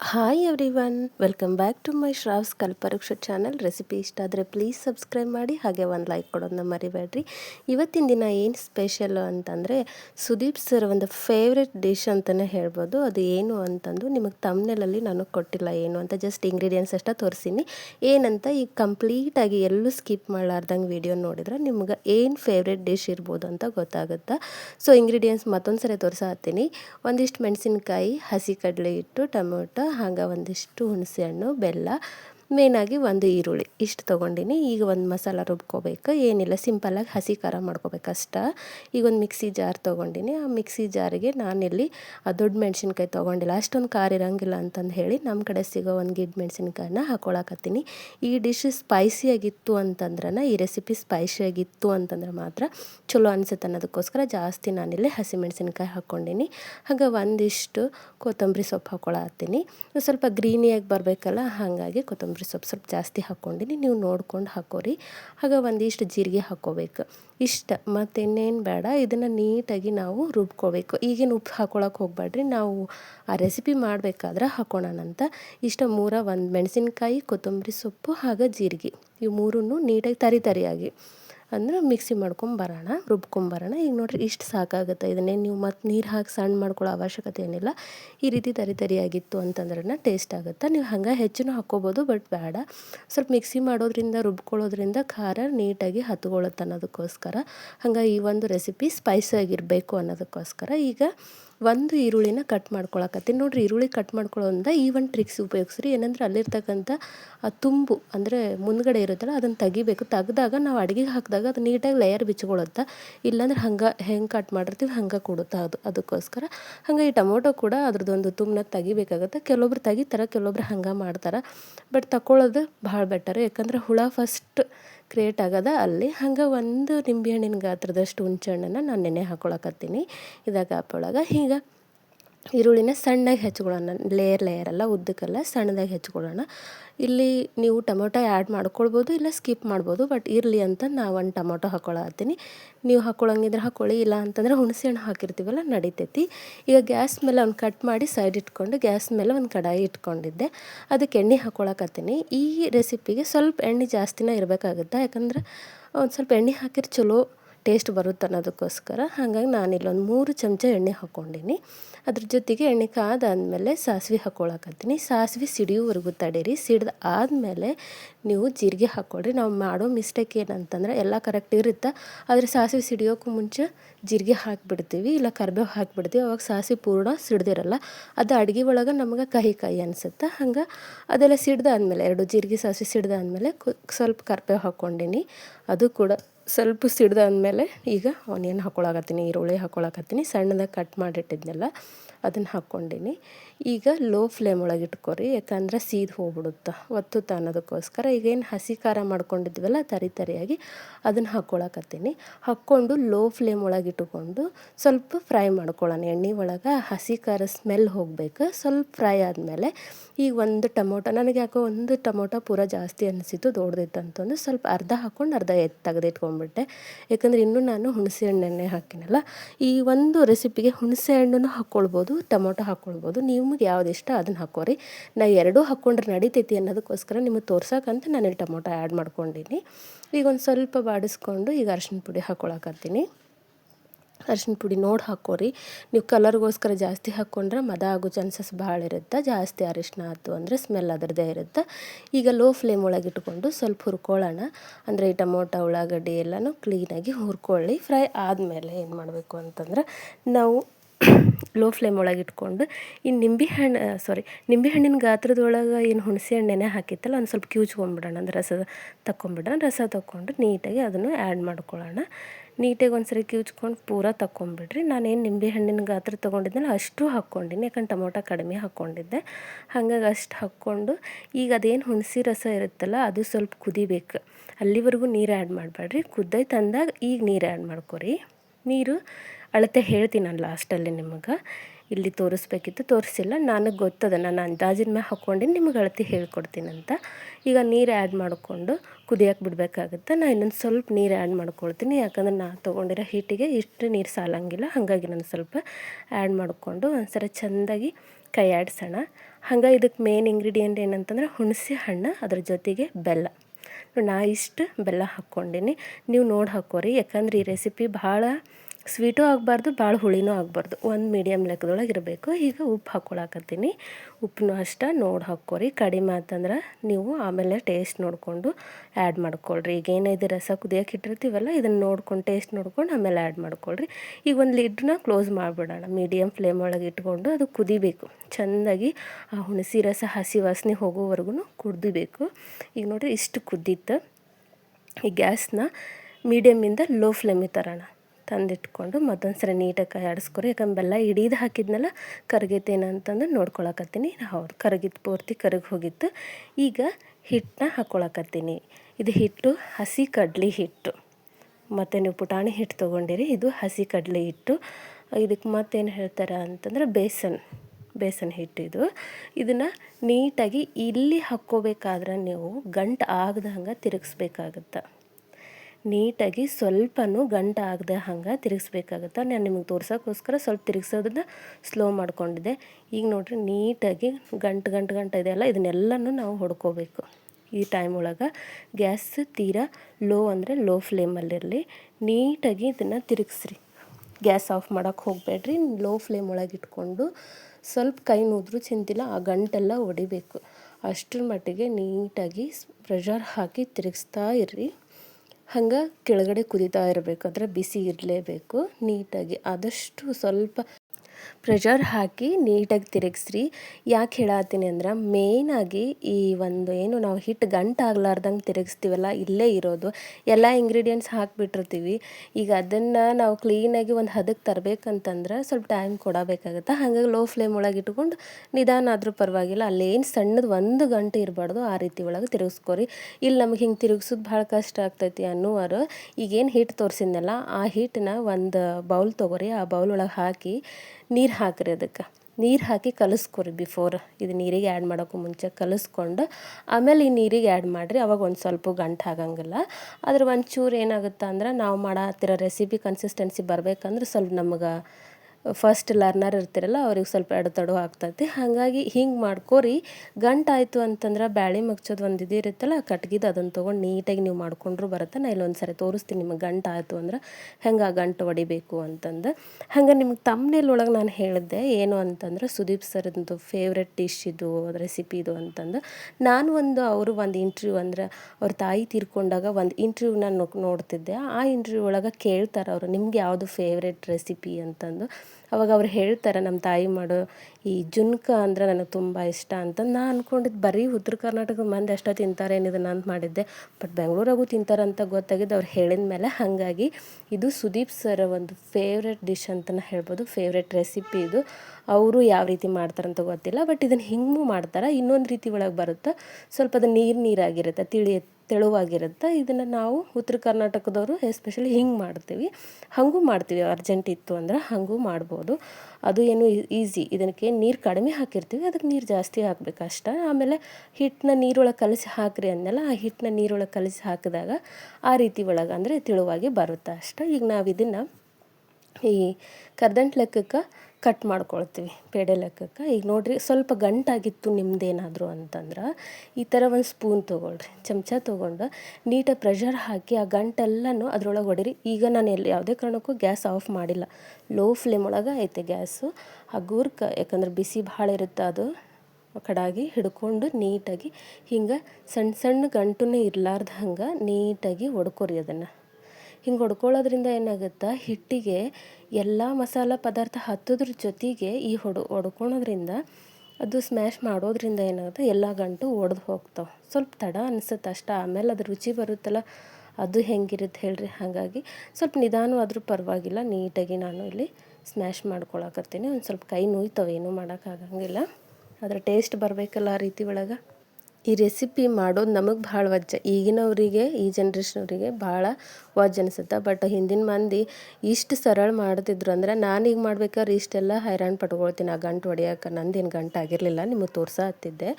Hi everyone welcome back to my Shravs Kalpavruksha channel recipe ಇಷ್ಟ ಆದರೆ please subscribe ಮಾಡಿ, ಹಾಗೆ ಒಂದು ಲೈಕ್ ಕೊಡೋದನ್ನ ಮರಿಬೇಡ್ರಿ. ಇವತ್ತಿನ ದಿನ ಏನು ಸ್ಪೆಷಲ್ ಅಂತಂದರೆ ಸುದೀಪ್ ಸರ್ ಒಂದು ಫೇವ್ರೆಟ್ ಡಿಶ್ ಅಂತಲೇ ಹೇಳ್ಬೋದು. ಅದು ಏನು ಅಂತಂದು ನಿಮಗೆ ತಮ್ನೆಲಲ್ಲಿ ನಾನು ಕೊಟ್ಟಿಲ್ಲ ಏನು ಅಂತ ಜಸ್ಟ್ ಇಂಗ್ರೀಡಿಯೆಂಟ್ಸ್ ಅಷ್ಟೇ ತೋರಿಸಿನಿ. ಏನಂತ ಈಗ ಕಂಪ್ಲೀಟಾಗಿ ಎಲ್ಲೂ ಸ್ಕಿಪ್ ಮಾಡಲಾರ್ದಂಗೆ ವಿಡಿಯೋ ನೋಡಿದ್ರೆ ನಿಮ್ಗೆ ಏನು ಫೇವ್ರೆಟ್ ಡಿಶ್ ಇರ್ಬೋದು ಅಂತ ಗೊತ್ತಾಗುತ್ತೆ. ಸೊ ಇಂಗ್ರೀಡಿಯೆಂಟ್ಸ್ ಮತ್ತೊಂದು ಸರಿ ತೋರಿಸತ್ತೀನಿ ಒಂದಿಷ್ಟು ಮೆಣಸಿನ್ಕಾಯಿ, ಹಸಿ ಕಡಲೆ ಹಿಟ್ಟು, ಟೊಮೊಟೊ ಹಾಗೆ ಒಂದಿಷ್ಟು ಹುಣಸೆ ಹಣ್ಣು ಬೆಲ್ಲ ಮೇನಾಗಿ ಒಂದು ಈರುಳ್ಳಿ ಇಷ್ಟು ತೊಗೊಂಡಿನಿ. ಈಗ ಒಂದು ಮಸಾಲ ರುಬ್ಕೋಬೇಕು. ಏನಿಲ್ಲ ಸಿಂಪಲಾಗಿ ಹಸಿ ಖಾರ ಮಾಡ್ಕೋಬೇಕಷ್ಟ ಈಗ ಒಂದು ಮಿಕ್ಸಿ ಜಾರ್ ತೊಗೊಂಡಿನಿ. ಆ ಮಿಕ್ಸಿ ಜಾರಿಗೆ ನಾನಿಲ್ಲಿ ಆ ದೊಡ್ಡ ಮೆಣಸಿನ್ಕಾಯಿ ತೊಗೊಂಡಿಲ್ಲ. ಅಷ್ಟೊಂದು ಖಾರ ಇರೋಂಗಿಲ್ಲ ಅಂತಂದು ಹೇಳಿ ನಮ್ಮ ಕಡೆ ಸಿಗೋ ಒಂದು ಗಿಡ್ ಮೆಣಸಿನ್ಕಾಯನ್ನ ಹಾಕೊಳಕತ್ತೀನಿ. ಈ ಡಿಶ್ ಸ್ಪೈಸಿಯಾಗಿತ್ತು ಅಂತಂದ್ರೆ ಈ ರೆಸಿಪಿ ಸ್ಪೈಸಿಯಾಗಿತ್ತು ಅಂತಂದ್ರೆ ಮಾತ್ರ ಚಲೋ ಅನಿಸುತ್ತೆ ಅನ್ನೋದಕ್ಕೋಸ್ಕರ ಜಾಸ್ತಿ ನಾನಿಲ್ಲಿ ಹಸಿಮೆಣಸಿನ್ಕಾಯಿ ಹಾಕ್ಕೊಂಡಿನಿ ಹಾಗೆ ಒಂದಿಷ್ಟು ಕೊತ್ತಂಬರಿ ಸೊಪ್ಪು ಹಾಕ್ಕೊಳತ್ತೀನಿ ಸ್ವಲ್ಪ ಗ್ರೀನಿಯಾಗಿ ಬರಬೇಕಲ್ಲ, ಹಾಗಾಗಿ ಕೊತ್ತಂಬರಿ ಸೊಪ್ಪು ಸ್ವಲ್ಪ ಜಾಸ್ತಿ ಹಾಕ್ಕೊಂಡಿನಿ. ನೀವು ನೋಡ್ಕೊಂಡು ಹಾಕೋರಿ. ಆಗ ಒಂದಿಷ್ಟು ಜೀರಿಗೆ ಹಾಕೋಬೇಕು. ಇಷ್ಟ ಮತ್ತು ಇನ್ನೇನು ಬೇಡ, ಇದನ್ನು ನೀಟಾಗಿ ನಾವು ರುಬ್ಕೋಬೇಕು. ಈಗಿನ ಉಪ್ಪು ಹಾಕೊಳಕ್ಕೆ ಹೋಗ್ಬೇಡ್ರಿ. ನಾವು ಆ ರೆಸಿಪಿ ಮಾಡಬೇಕಾದ್ರೆ ಹಾಕೋಣಂತ ಇಷ್ಟ ಮೂರ ಒಂದು ಮೆಣಸಿನ್ಕಾಯಿ, ಕೊತ್ತಂಬರಿ ಸೊಪ್ಪು, ಹಾಗೆ ಜೀರಿಗೆ. ಇವು ಮೂರನ್ನು ನೀಟಾಗಿ ತರಿ ತರಿಯಾಗಿ. ಅಂದ್ರೆ ಮಿಕ್ಸಿ ಮಾಡ್ಕೊಂಬರೋಣ ರುಬ್ಕೊಂಬರೋಣ ಈಗ ನೋಡಿರಿ ಇಷ್ಟು ಸಾಕಾಗುತ್ತೆ ಇದನ್ನೇ. ನೀವು ಮತ್ತೆ ನೀರು ಹಾಕಿ ಸಣ್ಣ ಮಾಡ್ಕೊಳ್ಳೋ ಅವಶ್ಯಕತೆ ಏನಿಲ್ಲ. ಈ ರೀತಿ ತರಿ ತರಿಯಾಗಿತ್ತು ಅಂತಂದ್ರೆ ಟೇಸ್ಟ್ ಆಗುತ್ತೆ. ನೀವು ಹಂಗೆ ಹೆಚ್ಚಿನ ಹಾಕ್ಕೋಬೋದು ಬಟ್ ಬೇಡ. ಸ್ವಲ್ಪ ಮಿಕ್ಸಿ ಮಾಡೋದ್ರಿಂದ, ರುಬ್ಕೊಳ್ಳೋದ್ರಿಂದ ಖಾರ ನೀಟಾಗಿ ಹತ್ಕೊಳ್ಳುತ್ತೆ ಅನ್ನೋದಕ್ಕೋಸ್ಕರ. ಹಂಗೆ ಈ ಒಂದು ರೆಸಿಪಿ ಸ್ಪೈಸಿಯಾಗಿರಬೇಕು ಅನ್ನೋದಕ್ಕೋಸ್ಕರ ಈಗ ಒಂದು ಈರುಳ್ಳಿನ ಕಟ್ ಮಾಡ್ಕೊಳಕತ್ತೀನಿ. ನೋಡಿರಿ, ಈರುಳ್ಳಿ ಕಟ್ ಮಾಡ್ಕೊಳ್ಳೋದ್ರಿಂದ ಈ ಒಂದು ಟ್ರಿಕ್ಸ್ ಉಪಯೋಗಿಸ್ರಿ. ಏನಂದ್ರೆ ಅಲ್ಲಿರ್ತಕ್ಕಂಥ, ಆ ತುಂಬು, ಅಂದರೆ ಮುಂದ್ಗಡೆ ಇರುತ್ತಲ್ಲ, ಅದನ್ನು ತೆಗಿಬೇಕು. ತೆಗ್ದಾಗ ನಾವು ಅಡುಗೆಗೆ ಹಾಕಿದಾಗ ಅದು ನೀಟಾಗಿ ಲೇಯರ್ ಬಿಚ್ಕೊಳುತ್ತೆ ಇಲ್ಲಾಂದ್ರೆ ಹಂಗೆ, ಹೆಂಗೆ ಕಟ್ ಮಾಡಿರ್ತೀವಿ, ಹಂಗೆ ಕೊಡುತ್ತೆ ಅದು. ಅದಕ್ಕೋಸ್ಕರ ಹಂಗೆ ಈ ಟೊಮೊಟೊ ಕೂಡ ಅದ್ರದ್ದೊಂದು ತುಂಬನ ತೆಗಿಬೇಕಾಗತ್ತೆ. ಕೆಲವೊಬ್ರು ತೆಗಿತಾರೆ, ಕೆಲವೊಬ್ರು ಹಂಗೆ ಮಾಡ್ತಾರೆ. ಬಟ್ ತಗೊಳ್ಳೋದು ಭಾಳ ಬೆಟರ್ ಯಾಕಂದ್ರೆ ಹುಳ ಫಸ್ಟ್ ಕ್ರಿಯೇಟ್ ಆಗೋದ ಅಲ್ಲಿ. ಹಂಗೆ ಒಂದು ನಿಂಬೆಹಣ್ಣಿನ ಗಾತ್ರದಷ್ಟು ಹುಣ್ಸೆಹಣ್ಣನ್ನು ನಾನು ನೆನೆ ಹಾಕೊಳಕತ್ತೀನಿ. ಇದಾಗ ಒಳಗೆ. ಹೀಗೆ ಈರುಳ್ಳಿನ ಸಣ್ಣಗೆ ಹೆಚ್ಕೊಳ್ಳೋಣ. ಲೇಯರ್ ಲೇಯರ್ ಅಲ್ಲ ಉದ್ದಕ್ಕೆಲ್ಲ ಸಣ್ಣದಾಗಿ ಹೆಚ್ಕೊಳ್ಳೋಣ. ಇಲ್ಲಿ ನೀವು ಟೊಮೊಟೊ ಆ್ಯಡ್ ಮಾಡ್ಕೊಳ್ಬೋದು, ಇಲ್ಲ ಸ್ಕಿಪ್ ಮಾಡ್ಬೋದು ಬಟ್ ಇರಲಿ ಅಂತ ನಾವು ಒಂದು ಟೊಮೊಟೊ ಹಾಕ್ಕೊಳತ್ತೀನಿ ನೀವು ಹಾಕ್ಕೊಳಂಗಿದ್ರೆ ಹಾಕ್ಕೊಳ್ಳಿ ಇಲ್ಲ ಅಂತಂದ್ರೆ ಹುಣಸೆ ಹಣ್ಣು ಹಾಕಿರ್ತೀವಲ್ಲ, ನಡಿತೈತಿ. ಈಗ ಗ್ಯಾಸ್ ಮೇಲೆ ಒಂದು ಕಟ್ ಮಾಡಿ ಸೈಡ್ ಇಟ್ಕೊಂಡು, ಗ್ಯಾಸ್ ಮೇಲೆ ಒಂದು ಕಡಾಯಿ ಇಟ್ಕೊಂಡಿದ್ದೆ. ಅದಕ್ಕೆ ಎಣ್ಣೆ ಹಾಕ್ಕೊಳಕತ್ತೀನಿ ಈ ರೆಸಿಪಿಗೆ ಸ್ವಲ್ಪ ಎಣ್ಣೆ ಜಾಸ್ತಿನೇ ಇರಬೇಕಾಗುತ್ತೆ? ಯಾಕಂದ್ರೆ ಒಂದು ಸ್ವಲ್ಪ ಎಣ್ಣೆ ಹಾಕಿದ್ರೆ ಚಲೋ ಟೇಸ್ಟ್ ಬರುತ್ತೆ ಅನ್ನೋದಕ್ಕೋಸ್ಕರ ಹಾಗಾಗಿ ನಾನು ಇಲ್ಲೊಂದು ಮೂರು ಚಮಚ ಎಣ್ಣೆ ಹಾಕ್ಕೊಂಡಿನಿ. ಅದ್ರ ಜೊತೆಗೆ ಎಣ್ಣೆ ಕಾದಾದಮೇಲೆ ಸಾಸಿವೆ ಹಾಕ್ಕೊಳಕತ್ತೀನಿ ಸಾಸಿವೆ ಸಿಡಿಯುವರೆಗೂ ತಡೀರಿ. ಸಿಡ್ದು ಆದಮೇಲೆ ನೀವು ಜೀರಿಗೆ ಹಾಕ್ಕೊಳ್ರಿ ನಾವು ಮಾಡೋ ಮಿಸ್ಟೇಕ್ ಏನಂತಂದ್ರೆ ಎಲ್ಲ ಕರೆಕ್ಟ್ ಇರುತ್ತೆ? ಆದರೆ ಸಾಸಿವೆ ಸಿಡಿಯೋಕ್ಕೂ ಮುಂಚೆ ಜೀರಿಗೆ ಹಾಕಿಬಿಡ್ತೀವಿ, ಇಲ್ಲ ಕರಿಬೇವು ಹಾಕಿಬಿಡ್ತೀವಿ. ಅವಾಗ ಸಾಸಿವೆ ಪೂರ್ಣ ಸಿಡ್ದಿರಲ್ಲ. ಅದು ಅಡುಗೆ ಒಳಗೆ ನಮ್ಗೆ ಕಹಿ ಕಹಿ ಅನಿಸುತ್ತೆ. ಹಂಗೆ ಅದೆಲ್ಲ ಸಿಡ್ದಾದ್ಮೇಲೆ, ಎರಡು ಜೀರಿಗೆ ಸಾಸಿವೆ ಸಿಡ್ದಾದ್ಮೇಲೆ ಸ್ವಲ್ಪ ಕರಿಬೇವು ಹಾಕ್ಕೊಂಡಿನಿ ಅದು ಕೂಡ ಸ್ವಲ್ಪ ಸಿಡ್ದಾದ್ಮೇಲೆ ಈಗ ಆನಿಯನ್ ಹಾಕ್ಕೊಳಕತ್ತೀನಿ ಈರುಳ್ಳಿ ಹಾಕ್ಕೊಳಕತ್ತೀನಿ ಸಣ್ಣದಾಗಿ ಕಟ್ ಮಾಡಿಟ್ಟಿದ್ನೆಲ್ಲ ಅದನ್ನು ಹಾಕ್ಕೊಂಡಿನಿ. ಈಗ ಲೋ ಫ್ಲೇಮ್ ಒಳಗೆ ಇಟ್ಕೊರಿ, ಯಾಕಂದ್ರೆ ಸೀದ್ ಹೋಗ್ಬಿಡುತ್ತೆ. ಒತ್ತುತ್ತ ಅನ್ನೋದಕ್ಕೋಸ್ಕರ ಈಗೇನು ಹಸಿ ಖಾರ ಮಾಡ್ಕೊಂಡಿದ್ವಲ್ಲ, ತರಿ ತರಿಯಾಗಿ ಅದನ್ನು ಹಾಕ್ಕೊಳಕತ್ತೀನಿ ಹಾಕ್ಕೊಂಡು ಲೋ ಫ್ಲೇಮ್ ಒಳಗೆ ಇಟ್ಕೊಂಡು ಸ್ವಲ್ಪ ಫ್ರೈ ಮಾಡ್ಕೊಳ್ಳೋಣ ಎಣ್ಣೆ ಒಳಗೆ ಹಸಿ ಖಾರ ಸ್ಮೆಲ್ ಹೋಗಬೇಕು. ಸ್ವಲ್ಪ ಫ್ರೈ ಆದಮೇಲೆ ಈಗ ಒಂದು ಟೊಮೊಟೊ ನನಗೆ ಯಾಕೋ ಒಂದು ಟೊಮೊಟೊ ಪೂರ ಜಾಸ್ತಿ ಅನಿಸಿತು ದೊಡ್ಡದಿತ್ತು ಅಂತಂದು ಸ್ವಲ್ಪ ಅರ್ಧ ಹಾಕ್ಕೊಂಡು ಅರ್ಧ ಎತ್ತು ತೆಗೆದಿಟ್ಕೊಂಡ್ಬಿಟ್ಟೆ ಯಾಕಂದರೆ ಇನ್ನೂ ನಾನು ಹುಣಸೆ ಹಣ್ಣೆಣ್ಣೆ ಹಾಕಿನಲ್ಲ. ಈ ಒಂದು ರೆಸಿಪಿಗೆ ಹುಣಸೆ ಹಣ್ಣನ್ನು ಹಾಕ್ಕೊಳ್ಬೋದು ಟೊಮೊಟೊ ಹಾಕ್ಕೊಳ್ಬೋದು ನಿಮ್ಗೆ ಯಾವ್ದು ಇಷ್ಟ ಅದನ್ನು ಹಾಕೋರಿ. ನಾ ಎರಡೂ ಹಾಕ್ಕೊಂಡ್ರೆ ನಡಿತೈತಿ ಅನ್ನೋದಕ್ಕೋಸ್ಕರ ನಿಮಗೆ ತೋರ್ಸೋಕ್ಕಂತ ನಾನು ಇಲ್ಲಿ ಟೊಮೊಟೊ ಆ್ಯಡ್ ಮಾಡ್ಕೊಂಡಿನಿ. ಈಗ ಒಂದು ಸ್ವಲ್ಪ ಬಾಡಿಸ್ಕೊಂಡು ಈಗ ಅರಶಿನ ಪುಡಿ ಹಾಕ್ಕೊಳಕತ್ತೀನಿ ಅರ್ಶಿನ ಪುಡಿ ನೋಡಿ ಹಾಕೋರಿ ನೀವು ಕಲರ್ಗೋಸ್ಕರ ಜಾಸ್ತಿ ಹಾಕ್ಕೊಂಡ್ರೆ ಮದ ಆಗೋ ಚಾನ್ಸಸ್ ಭಾಳ ಇರುತ್ತೆ. ಜಾಸ್ತಿ ಅರಿಶಿನ ಆಯಿತು ಅಂದರೆ ಸ್ಮೆಲ್ ಅದರದ್ದೇ ಇರುತ್ತೆ. ಈಗ ಲೋ ಫ್ಲೇಮ್ ಒಳಗೆ ಇಟ್ಕೊಂಡು ಸ್ವಲ್ಪ ಹುರ್ಕೊಳ್ಳೋಣ. ಅಂದರೆ ಈ ಟೊಮೊಟೊ, ಉಳ್ಳಾಗಡ್ಡಿ ಎಲ್ಲನೂ ಕ್ಲೀನಾಗಿ ಹುರ್ಕೊಳ್ಳಿ. ಫ್ರೈ ಆದಮೇಲೆ ಏನು ಮಾಡಬೇಕು ಅಂತಂದ್ರೆ ನಾವು ಲೋ ಫ್ಲೇಮ್ ಒಳಗೆ ಇಟ್ಕೊಂಡು ಈ ನಿಂಬೆ ಹಣ್ಣು ಸಾರಿ ನಿಂಬೆ ಹಣ್ಣಿನ ಗಾತ್ರದೊಳಗೆ ಏನು ಹುಣಸೆ ಹಣ್ಣೆನೆ ಹಾಕಿತ್ತಲ್ಲ ಒಂದು ಸ್ವಲ್ಪ ಕ್ಯೂಚ್ಕೊಂಡ್ಬಿಡೋಣ ಅಂದರೆ ರಸ ತಕ್ಕೊಂಬಿಡೋಣ. ರಸ ತಗೊಂಡು ನೀಟಾಗಿ ಅದನ್ನು ಆ್ಯಡ್ ಮಾಡ್ಕೊಳ್ಳೋಣ. ನೀಟಾಗಿ ಒಂದು ಸರಿ ಕಿವ್ಚ್ಕೊಂಡು ಪೂರ ತಕ್ಕೊಂಬಿಡ್ರಿ. ನಾನೇನು ನಿಂಬೆ ಹಣ್ಣಿನ ಗಾತ್ರ ತೊಗೊಂಡಿದ್ದೆನಲ್ಲ ಅಷ್ಟು ಹಾಕ್ಕೊಂಡಿನಿ. ಯಾಕಂದ್ರೆ ಟೊಮೊಟೊ ಕಡಿಮೆ ಹಾಕ್ಕೊಂಡಿದ್ದೆ. ಹಾಗಾಗಿ ಅಷ್ಟು ಹಾಕ್ಕೊಂಡು ಈಗ ಅದೇನು ಹುಣಸಿ ರಸ ಇರುತ್ತಲ್ಲ ಅದು ಸ್ವಲ್ಪ ಕುದಿಬೇಕು. ಅಲ್ಲಿವರೆಗೂ ನೀರು ಆ್ಯಡ್ ಮಾಡಬೇಡ್ರಿ. ಕುದ್ದೈತೆ ತಂದಾಗ ಈಗ ನೀರು ಆ್ಯಡ್ ಮಾಡ್ಕೊರಿ. ನೀರು ಅಳತೆ ಹೇಳ್ತೀನಿ ನಾನು ಲಾಸ್ಟಲ್ಲಿ ನಿಮಗೆ. ಇಲ್ಲಿ ತೋರಿಸ್ಬೇಕಿತ್ತು, ತೋರಿಸಿಲ್ಲ. ನನಗೆ ಗೊತ್ತದ, ನಾನು ಅಂದಾಜಿನ ಮ್ಯಾಗ ಹಾಕ್ಕೊಂಡು ನಿಮಗೆ ಅಳತಿ ಹೇಳ್ಕೊಡ್ತೀನಂತ ಈಗ ನೀರು ಆ್ಯಡ್ ಮಾಡಿಕೊಂಡು ಕುದಿಯಕ್ಕೆ ಬಿಡಬೇಕಾಗುತ್ತೆ. ನಾನು ಇನ್ನೊಂದು ಸ್ವಲ್ಪ ನೀರು ಆ್ಯಡ್ ಮಾಡ್ಕೊಳ್ತೀನಿ. ಯಾಕಂದ್ರೆ ನಾನು ತೊಗೊಂಡಿರೋ ಹೀಟಿಗೆ ಇಷ್ಟು ನೀರು ಸಾಲಂಗಿಲ್ಲ. ಹಾಗಾಗಿ ನಾನು ಸ್ವಲ್ಪ ಆ್ಯಡ್ ಮಾಡಿಕೊಂಡು ಒಂದ್ಸಲ ಚೆಂದಾಗಿ ಕೈ ಆಡಿಸೋಣ. ಹಂಗೆ ಇದಕ್ಕೆ ಮೇನ್ ಇಂಗ್ರೀಡಿಯೆಂಟ್ ಏನಂತಂದ್ರೆ ಹುಣಸೆ ಹಣ್ಣು, ಅದ್ರ ಜೊತೆಗೆ ಬೆಲ್ಲ. ನಾ ಇಷ್ಟು ಬೆಲ್ಲ ಹಾಕ್ಕೊಂಡಿನಿ. ನೀವು ನೋಡಿ ಹಾಕೋರಿ. ಯಾಕಂದ್ರೆ ಈ ರೆಸಿಪಿ ಭಾಳ ಸ್ವೀಟು ಆಗಬಾರ್ದು, ಭಾಳ ಹುಳಿನೂ ಆಗಬಾರ್ದು. ಒಂದು ಮೀಡಿಯಮ್ ಲೆಕ್ಕದೊಳಗೆ ಇರಬೇಕು. ಈಗ ಉಪ್ಪು ಹಾಕ್ಕೊಳಕತ್ತೀನಿ ಉಪ್ಪನ್ನು ಅಷ್ಟೇ, ನೋಡಿ ಹಾಕ್ಕೊರಿ. ಕಡಿಮೆ ಆತಂದ್ರೆ ನೀವು ಆಮೇಲೆ ಟೇಸ್ಟ್ ನೋಡಿಕೊಂಡು ಆ್ಯಡ್ ಮಾಡ್ಕೊಳ್ರಿ. ಈಗ ಏನೈದು ರಸ ಕುದಿಯೋಕೆ ಇಟ್ಟಿರ್ತೀವಲ್ಲ ಇದನ್ನು ನೋಡ್ಕೊಂಡು ಟೇಸ್ಟ್ ನೋಡ್ಕೊಂಡು ಆಮೇಲೆ ಆ್ಯಡ್ ಮಾಡ್ಕೊಳ್ರಿ. ಈಗ ಒಂದು ಲಿಡ್ನ ಕ್ಲೋಸ್ ಮಾಡಿಬಿಡೋಣ. ಮೀಡಿಯಮ್ ಫ್ಲೇಮ್ ಒಳಗೆ ಇಟ್ಕೊಂಡು ಅದು ಕುದಿಬೇಕು. ಚೆಂದಾಗಿ ಆ ಹುಣಸಿ ರಸ, ಹಸಿ ವಾಸನೆ ಹೋಗೋವರೆಗೂ ಕುದಿಬೇಕು ಈಗ ನೋಡಿರಿ ಇಷ್ಟು ಕುದ್ದಿತ್ತು. ಈ ಗ್ಯಾಸ್ನ ಮೀಡಿಯಮ್ಮಿಂದ ಲೋ ಫ್ಲೇಮಿಗೆ ತರೋಣ. ತಂದಿಟ್ಕೊಂಡು ಮತ್ತೊಂದು ಸರಿ ನೀಟಾಗಿ ಕೈ ಆಡಿಸ್ಕೊರಿ ಯಾಕಂದ್ರೆ ಬೆಲ್ಲ ಹಿಡಿದು ಹಾಕಿದ್ನಲ್ಲ ಕರಗೈತೇನಂತಂದು ನೋಡ್ಕೊಳಕತ್ತೀನಿ. ಹೌದು ಕರಗಿತ್ತು ಪೂರ್ತಿ ಕರಗಿ ಹೋಗಿತ್ತು. ಈಗ ಹಿಟ್ಟನ್ನ ಹಾಕ್ಕೊಳಕತ್ತೀನಿ ಇದು ಹಿಟ್ಟು ಹಸಿ ಕಡ್ಲಿ ಹಿಟ್ಟು. ಮತ್ತು ನೀವು ಪುಟಾಣಿ ಹಿಟ್ಟು ತೊಗೊಂಡಿರಿ, ಇದು ಹಸಿ ಕಡಲೆ ಹಿಟ್ಟು. ಇದಕ್ಕೆ ಮತ್ತೇನು ಹೇಳ್ತಾರೆ ಅಂತಂದ್ರೆ ಬೇಸನ್ ಬೇಸನ್ ಹಿಟ್ಟು ಇದು. ಇದನ್ನು ನೀಟಾಗಿ ಇಲ್ಲಿ ಹಾಕ್ಕೋಬೇಕಾದ್ರೆ ನೀವು ಗಂಟು ಆಗದಂಗೆ ತಿರುಗಿಸ್ಬೇಕಾಗತ್ತೆ. ನೀಟಾಗಿ ಸ್ವಲ್ಪನೂ ಗಂಟು ಆಗದೆ ಹಂಗೆ ತಿರುಗಿಸ್ಬೇಕಾಗತ್ತೆ. ನಾನು ನಿಮಗೆ ತೋರ್ಸೋಕ್ಕೋಸ್ಕರ ಸ್ವಲ್ಪ ತಿರುಗಿಸೋದನ್ನ ಸ್ಲೋ ಮಾಡಿಕೊಂಡಿದ್ದೆ. ಈಗ ನೋಡಿರಿ, ನೀಟಾಗಿ ಗಂಟು ಗಂಟು ಗಂಟು ಇದೆಯಲ್ಲ ಇದನ್ನೆಲ್ಲನೂ ನಾವು ಹೊಡ್ಕೋಬೇಕು. ಈ ಟೈಮ್ ಒಳಗೆ ಗ್ಯಾಸ್ ತೀರಾ ಲೋ ಅಂದರೆ ಲೋ ಫ್ಲೇಮಲ್ಲಿರಲಿ ನೀಟಾಗಿ ಇದನ್ನು ತಿರುಗಿಸ್ರಿ. ಗ್ಯಾಸ್ ಆಫ್ ಮಾಡೋಕ್ಕೆ ಹೋಗಬೇಡ್ರಿ. ಲೋ ಫ್ಲೇಮ್ ಒಳಗೆ ಇಟ್ಕೊಂಡು ಸ್ವಲ್ಪ ಕೈ ನೂದ್ರು ಚಿಂತಿಲ್ಲ, ಆ ಗಂಟೆಲ್ಲ ಹೊಡಿಬೇಕು. ಅಷ್ಟರ ಮಟ್ಟಿಗೆ ನೀಟಾಗಿ ಪ್ರೆಷರ್ ಹಾಕಿ ತಿರುಗಿಸ್ತಾ ಇರ್ರಿ. ಹಂಗೆ ಕೆಳಗಡೆ ಕುದಿತಾ ಇರಬೇಕು ಅಂದರೆ ಬಿಸಿ ಇರಲೇಬೇಕು ನೀಟಾಗಿ ಆದಷ್ಟು ಸ್ವಲ್ಪ ಪ್ರೆಷರ್ ಹಾಕಿ ನೀಟಾಗಿ ತಿರುಗಿಸ್ರಿ. ಯಾಕೆ ಹೇಳತ್ತೀನಿ ಅಂದ್ರೆ ಮೇಯ್ನಾಗಿ ಈ ಒಂದು ಏನು ನಾವು ಹಿಟ್ಟು ಗಂಟಾಗ್ಲಾರ್ದಂಗೆ ತಿರುಗಿಸ್ತೀವಲ್ಲ, ಇಲ್ಲೇ ಇರೋದು. ಎಲ್ಲ ಇಂಗ್ರೀಡಿಯೆಂಟ್ಸ್ ಹಾಕಿಬಿಟ್ಟಿರ್ತೀವಿ. ಈಗ ಅದನ್ನು ನಾವು ಕ್ಲೀನಾಗಿ ಒಂದು ಹದಕ್ಕೆ ತರಬೇಕಂತಂದ್ರೆ ಸ್ವಲ್ಪ ಟೈಮ್ ಕೊಡಬೇಕಾಗತ್ತೆ. ಹಾಗಾಗಿ ಲೋ ಫ್ಲೇಮ್ ಒಳಗೆ ಇಟ್ಕೊಂಡು ನಿಧಾನ ಆದರೂ ಪರವಾಗಿಲ್ಲ, ಅಲ್ಲೇನು ಸಣ್ಣದು ಒಂದು ಗಂಟೆ ಇರಬಾರ್ದು, ಆ ರೀತಿ ಒಳಗೆ ತಿರುಗಿಸ್ಕೊರಿ. ಇಲ್ಲಿ ನಮ್ಗೆ ಹಿಂಗೆ ತಿರುಗಿಸೋದು ಭಾಳ ಕಷ್ಟ ಆಗ್ತೈತಿ ಅನ್ನುವರು ಈಗೇನು ಹಿಟ್ಟು ತೋರಿಸಿದ್ನಲ್ಲ, ಆ ಹಿಟ್ಟನ್ನ ಒಂದು ಬೌಲ್ ತೊಗೊರಿ. ಆ ಬೌಲ್ ಒಳಗೆ ಹಾಕಿ ನೀರು ಹಾಕಿರಿ ಅದಕ್ಕೆ. ನೀರು ಹಾಕಿ ಕಲಿಸ್ಕೊರಿ ಬಿಫೋರ್ ಇದು ನೀರಿಗೆ ಆ್ಯಡ್ ಮಾಡೋಕ್ಕೂ ಮುಂಚೆ ಕಲಿಸ್ಕೊಂಡು, ಆಮೇಲೆ ಈ ನೀರಿಗೆ ಆ್ಯಡ್ ಮಾಡಿರಿ, ಅವಾಗ ಒಂದು ಸ್ವಲ್ಪ ಗಂಟು ಆಗಂಗಿಲ್ಲ. ಅದ್ರ ಒಂಚೂರು ಏನಾಗುತ್ತೆ ಅಂದ್ರೆ ನಾವು ಮಾಡತ್ತಿರೋ ರೆಸಿಪಿ ಕನ್ಸಿಸ್ಟೆನ್ಸಿ ಬರಬೇಕಂದ್ರೆ ಸ್ವಲ್ಪ ನಮಗೆ ಫಸ್ಟ್ ಲರ್ನರ್ ಇರ್ತಿರಲ್ಲ, ಅವ್ರಿಗೆ ಸ್ವಲ್ಪ ಎಡತಡು ಆಗ್ತೈತಿ. ಹಾಗಾಗಿ ಹಿಂಗೆ ಮಾಡ್ಕೋರಿ. ಗಂಟಾಯಿತು ಅಂತಂದ್ರೆ ಬ್ಯಾಳೆ ಮಗ್ಚೋದು ಒಂದು ಇದು ಇರುತ್ತಲ್ಲ ಕಟ್ಗಿದ್ದು ಅದನ್ನು ತೊಗೊಂಡು ನೀಟಾಗಿ ನೀವು ಮಾಡ್ಕೊಂಡ್ರು ಬರುತ್ತೆ. ನಾ ಇಲ್ಲೊಂದು ಸರಿ ತೋರಿಸ್ತೀನಿ ನಿಮಗೆ ಗಂಟು ಆಯಿತು ಅಂದ್ರೆ ಹೆಂಗೆ ಆ ಗಂಟು ಹೊಡಿಬೇಕು ಅಂತಂದು. ಹಂಗೆ ನಿಮ್ಗೆ ತಮ್ಮನೇಲಿ ಒಳಗೆ ನಾನು ಹೇಳಿದ್ದೆ ಏನು ಅಂತಂದ್ರೆ ಸುದೀಪ್ ಸರ್ದು ಫೇವ್ರೆಟ್ ಡಿಶ್ ಇದು ರೆಸಿಪಿ ಇದು ಅಂತಂದು. ನಾನು ಒಂದು ಅವರು ಒಂದು ಇಂಟ್ರ್ವ್ಯೂ ಅಂದ್ರೆ ಅವ್ರ ತಾಯಿ ತೀರ್ಕೊಂಡಾಗ ಒಂದು ಇಂಟ್ರ್ವ್ಯೂ ನಾನು ನೋಡ್ತಿದ್ದೆ. ಆ ಇಂಟ್ರ್ವ್ಯೂ ಒಳಗೆ ಕೇಳ್ತಾರೆ ಅವರು, ನಿಮ್ಗೆ ಯಾವುದು ಫೇವ್ರೆಟ್ ರೆಸಿಪಿ ಅಂತಂದು. ಅವಾಗ ಅವ್ರು ಹೇಳ್ತಾರೆ ನಮ್ಮ ತಾಯಿ ಮಾಡೋ, ಈ ಜುನ್ಕ ಅಂದ್ರೆ ನನಗೆ ತುಂಬ ಇಷ್ಟ ಅಂತ ನಾನು ಅಂದ್ಕೊಂಡಿದ್ದು ಬರೀ ಉತ್ತರ ಕರ್ನಾಟಕದ ಮಂದಿ ಅಷ್ಟೇ ತಿಂತಾರೆ ಇದನ್ನು ಅಂತ ಮಾಡಿದ್ದೆ ಬಟ್ ಬೆಂಗಳೂರಾಗೂ ತಿಂತಾರಂತ ಗೊತ್ತಾಗಿದ್ದು ಅವ್ರು ಹೇಳಿದ ಮೇಲೆ ಹಾಗಾಗಿ ಇದು ಸುದೀಪ್ ಸರ್ ಒಂದು ಫೇವ್ರೆಟ್ ಡಿಶ್ ಅಂತ ಹೇಳ್ಬೋದು ಫೇವ್ರೆಟ್ ರೆಸಿಪಿ ಇದು. ಅವರು ಯಾವ ರೀತಿ ಮಾಡ್ತಾರಂತ ಗೊತ್ತಿಲ್ಲ ಬಟ್ ಇದನ್ನು ಹಿಂಗೂ ಮಾಡ್ತಾರೆ, ಇನ್ನೊಂದು ರೀತಿ ಒಳಗೆ ಬರುತ್ತೆ. ಸ್ವಲ್ಪ ಅದು ನೀರು ನೀರಾಗಿರುತ್ತೆ, ತಿಳಿ ತೆಳುವಾಗಿರುತ್ತೆ. ಇದನ್ನು ನಾವು ಉತ್ತರ ಕರ್ನಾಟಕದವರು ಎಸ್ಪೆಷಲಿ ಹಿಂಗೆ ಮಾಡ್ತೀವಿ. ಹಾಗೂ ಮಾಡ್ತೀವಿ. ಅರ್ಜೆಂಟ್ ಇತ್ತು ಅಂದ್ರೆ ಹಾಗೂ ಮಾಡ್ಬೋದು. ಅದು ಏನು ಈಸಿ ಇದಕ್ಕೆ ನೀರು ಕಡಿಮೆ ಹಾಕಿರ್ತೀವಿ. ಅದಕ್ಕೆ ನೀರು ಜಾಸ್ತಿ ಹಾಕ್ಬೇಕು ಅಷ್ಟೇ. ಆಮೇಲೆ ಹಿಟ್ಟನ್ನ ನೀರೊಳಗೆ ಕಲಸಿ ಹಾಕ್ರಿ ಅಂದೆಲ್ಲ ಆ ಹಿಟ್ಟನ್ನ ನೀರೊಳಗೆ ಕಲಸಿ ಹಾಕಿದಾಗ ಆ ರೀತಿ ಒಳಗೆ ಅಂದರೆ ತಿಳುವಾಗಿ ಬರುತ್ತೆ ಅಷ್ಟೆ. ಈಗ ನಾವು ಇದನ್ನು ಈ ಕರ್ದಂಟು ಲೆಕ್ಕಕ್ಕೆ ಕಟ್ ಮಾಡ್ಕೊಳ್ತೀವಿ ಪೇಡೆ ಲೆಕ್ಕಕ್ಕೆ. ಈಗ ನೋಡಿರಿ, ಸ್ವಲ್ಪ ಗಂಟಾಗಿತ್ತು ನಿಮ್ಮದೇನಾದರೂ ಅಂತಂದ್ರೆ, ಈ ಥರ ಒಂದು ಸ್ಪೂನ್ ತೊಗೊಳ್ರಿ. ಚಮಚ ತೊಗೊಂಡು ನೀಟಾಗಿ ಪ್ರೆಷರ್ ಹಾಕಿ ಆ ಗಂಟೆಲ್ಲನೂ ಅದರೊಳಗೆ ಹೊಡಿರಿ. ಈಗ ನಾನು ಎಲ್ಲಿ, ಯಾವುದೇ ಕಾರಣಕ್ಕೂ ಗ್ಯಾಸ್ ಆಫ್ ಮಾಡಿಲ್ಲ. ಲೋ ಫ್ಲೇಮ್ ಒಳಗೆ ಐತೆ ಗ್ಯಾಸು. ಗೂರ್ಕ, ಯಾಕಂದ್ರೆ ಬಿಸಿ ಭಾಳ ಇರುತ್ತೆ ಅದು, ಕಡಾಗಿ ಹಿಡ್ಕೊಂಡು ನೀಟಾಗಿ ಹಿಂಗೆ ಸಣ್ಣ ಸಣ್ಣ ಗಂಟು ಇರಲಾರ್ದ ಹಂಗೆ ನೀಟಾಗಿ ಹೊಡ್ಕೊರಿ ಅದನ್ನು. ಹಿಂಗೆ ಹೊಡ್ಕೊಳ್ಳೋದ್ರಿಂದ ಏನಾಗುತ್ತೆ? ಹಿಟ್ಟಿಗೆ ಎಲ್ಲ ಮಸಾಲ ಪದಾರ್ಥ ಹತ್ತೋದ್ರ ಜೊತೆಗೆ ಈ ಹೊಡ್, ಹೊಡ್ಕೊಳೋದ್ರಿಂದ ಅದು ಸ್ಮ್ಯಾಶ್ ಮಾಡೋದ್ರಿಂದ ಏನಾಗುತ್ತೆ? ಎಲ್ಲ ಗಂಟು ಒಡೆದು ಹೋಗ್ತಾವೆ. ಸ್ವಲ್ಪ ತಡ ಅನಿಸುತ್ತೆ ಅಷ್ಟ. ಆಮೇಲೆ ಅದು ರುಚಿ ಬರುತ್ತಲ್ಲ, ಅದು ಹೆಂಗಿರುತ್ತೆ ಹೇಳ್ರಿ? ಹಾಗಾಗಿ ಸ್ವಲ್ಪ ನಿಧಾನವಾದರೂ ಪರವಾಗಿಲ್ಲ. ನೀಟಾಗಿ ನಾನು ಇಲ್ಲಿ ಸ್ಮ್ಯಾಶ್ ಮಾಡ್ಕೊಳಕತ್ತೀನಿ. ಒಂದು ಸ್ವಲ್ಪ ಕೈ ನೋಯ್ತವೆ, ಏನೂ ಮಾಡೋಕ್ಕಾಗಂಗಿಲ್ಲ ಅದರ ಟೇಸ್ಟ್ ಬರಬೇಕಲ್ಲ ಆ ರೀತಿ ಒಳಗೆ. ಈ ರೆಸಿಪಿ ಮಾಡೋದು ನಮಗೆ ಭಾಳ ವಜ್ಜ. ಈಗಿನವರಿಗೆ, ಈ ಜನ್ರೇಷನವರಿಗೆ ಭಾಳ ವಜ್ಜ ಅನಿಸುತ್ತೆ. ಬಟ್ ಹಿಂದಿನ ಮಂದಿ ಇಷ್ಟು ಸರಳ ಮಾಡ್ತಿದ್ರು ಅಂದ್ರೆ ನಾನು ಈಗ ಮಾಡ್ಬೇಕಾದ್ರೆ ಇಷ್ಟೆಲ್ಲ ಹೈರಾಣ ಪಟ್ಕೊಳ್ತೀನಿ. ಆ ಗಂಟು ಹೊಡಿಯೋಕೆ ನಂದೇನು ಗಂಟು ಆಗಿರಲಿಲ್ಲ, ನಿಮಗೆ ತೋರ್ಸ ಹತ್ತಿದ್ದೆ.